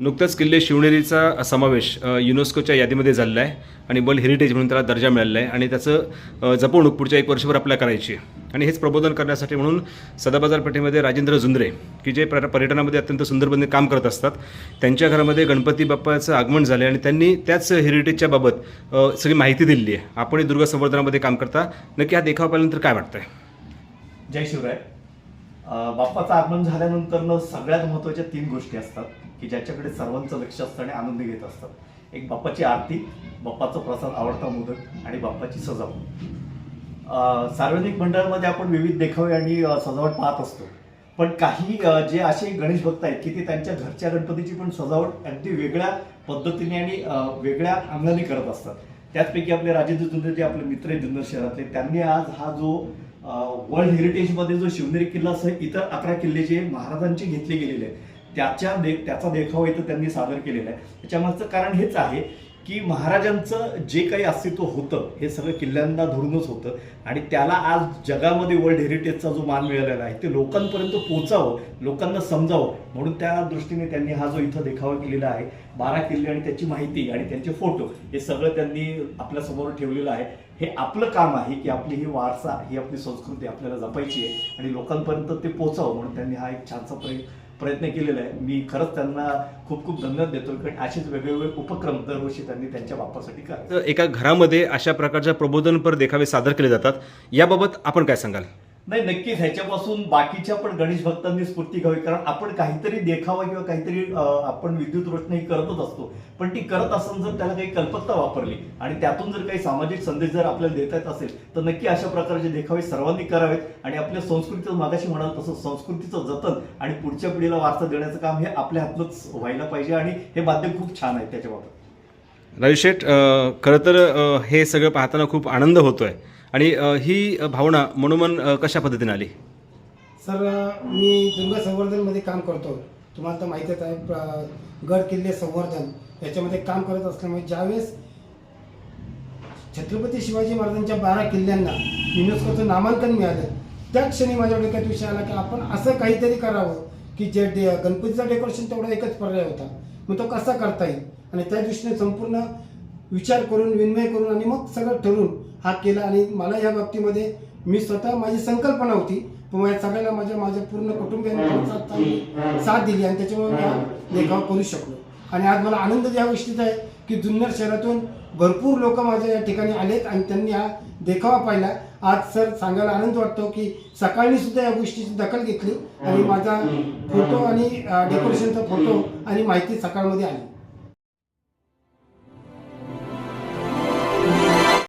नुकताच किल्ले शिवनेरीचा समावेश युनेस्कोच्या यादीमध्ये झालेला आहे आणि वर्ल्ड हेरिटेज म्हणून त्याला दर्जा मिळालेला आहे आणि त्याचं जपवणूक पुढच्या एक वर्षभर आपल्याला करायची आणि हेच प्रबोधन करण्यासाठी म्हणून सदाबाजारपेठेमध्ये राजेंद्र झुंदरे की जे पर्यटनामध्ये अत्यंत सुंदरपणे काम करत असतात त्यांच्या घरामध्ये गणपती बाप्पाचं आगमन झालं आणि त्यांनी त्याच हेरिटेजच्या बाबत सगळी माहिती दिलेली आहे. आपणही दुर्गा संवर्धनामध्ये काम करता. नक्की हा देखावा पाहिल्यानंतर काय वाटतंय? जय शिवराय. बाप्पाचं आगमन झाल्यानंतर सगळ्यात महत्त्वाच्या तीन गोष्टी असतात की ज्याच्याकडे सर्वांचं लक्ष असतं आणि आनंद घेत असतात एक बाप्पाची आरती बाप्पाचा प्रसाद आवडता मोदक आणि बाप्पाची सजावट. सार्वजनिक मंडळामध्ये आपण विविध देखावे आणि सजावट पाहत असतो. पण काही जे असे गणेश भक्त आहेत की ते त्यांच्या घरच्या गणपतीची पण सजावट अगदी वेगळ्या पद्धतीने आणि वेगळ्या अंगाने करत असतात. त्याचपैकी आपले राजेंद्र जुंदे जे आपले मित्र आहेत जुन्नर शहरातले त्यांनी आज हा जो वर्ल्ड हेरिटेजमध्ये जो शिवनेरी किल्ला असं इतर अकरा किल्ले जे महाराजांचे घेतले गेलेले आहेत त्याच्या दे त्याचा देखावा इथं त्यांनी सादर केलेला आहे. त्याच्यामागचं कारण हेच आहे की महाराजांचं जे काही अस्तित्व होतं हे सगळं किल्ल्यांना धरूनच होतं. आणि त्याला आज जगामध्ये वर्ल्ड हेरिटेजचा जो मान मिळालेला आहे ते लोकांपर्यंत पोचावं लोकांना समजावं म्हणून त्या दृष्टीने त्यांनी हा जो इथं देखावा केलेला आहे बारा किल्ले आणि त्याची माहिती आणि त्यांचे फोटो हे सगळं त्यांनी आपल्यासमोर ठेवलेलं आहे. हे आपलं काम आहे की आपली ही वारसा ही आपली संस्कृती आपल्याला जपायची आहे आणि लोकांपर्यंत ते पोचावं म्हणून त्यांनी हा एक छानसा प्रयत्न प्रयत्न केलेला आहे. मी खरंच त्यांना खूप खूप धन्यवाद देतो कारण असेच वेगवेगळे उपक्रम दरवर्षी त्यांनी त्यांच्या बापासाठी करतात. तर एका घरामध्ये अशा प्रकारच्या प्रबोधनपर देखावे सादर केले जातात. याबाबत आपण काय सांगाल? नाही नक्कीच. ह्याच्यापासून बाकीच्या पण गणेश भक्तांनी स्फूर्ती घ्यावी. कारण आपण काहीतरी देखावा किंवा काहीतरी आपण विद्युत रोषणाई करतच असतो. पण ती करत असताना जर त्याला काही कल्पकता वापरली आणि त्यातून जर काही सामाजिक संदेश जर आपल्याला देता येत असेल तर नक्की अशा प्रकारचे देखावे सर्वांनी करावेत आणि आपल्या संस्कृतीचं मागाशी म्हणाल तसं संस्कृतीचं जतन आणि पुढच्या पिढीला वारसा देण्याचं काम हे आपल्या हातूनच व्हायला पाहिजे आणि हे माध्यम खूप छान आहे त्याच्याबाबत. राजू शेठ खरं तर हे सगळं पाहताना खूप आनंद होतोय. आणि ही भावना मनोमन कशा पद्धतीने आली? सर मी दुर्गा संवर्धनमध्ये काम करतो. तुम्हाला तर माहीतच आहे प्र- गड किल्ले संवर्धन याच्यामध्ये काम करत असल्यामुळे ज्यावेळेस छत्रपती शिवाजी महाराजांच्या बारा किल्ल्यांना युनेस्कोचं नामांकन मिळालं त्या क्षणी माझ्या डोक्यात विषय आला की आपण असं काहीतरी करावं की जे डे गणपतीचं डेकोरेशन तेवढा एकच पर्याय होता. मग तो कसा करता येईल? आणि त्या दृष्टीने संपूर्ण विचार करून विनिमय करून आणि मग सगळं ठरवून हा केला आणि मला या बाबतीमध्ये मी स्वतः माझी संकल्पना होती. पण माझ्या सगळ्याला माझ्या माझ्या पूर्ण कुटुंबियांनी साथ दिली आणि त्याच्यामुळे मी हा करू शकलो. आणि आज मला आनंद या गोष्टीचा आहे की जुन्नर शहरातून भरपूर लोक माझ्या या ठिकाणी आलेत आणि त्यांनी हा देखावा पाहिला. आज सर सांगायला आनंद वाटतो की सकाळी सुद्धा या गोष्टीची दखल घेतली आणि माझा फोटो आणि डेकोरेशनचा फोटो आणि माहिती सकाळमध्ये आली.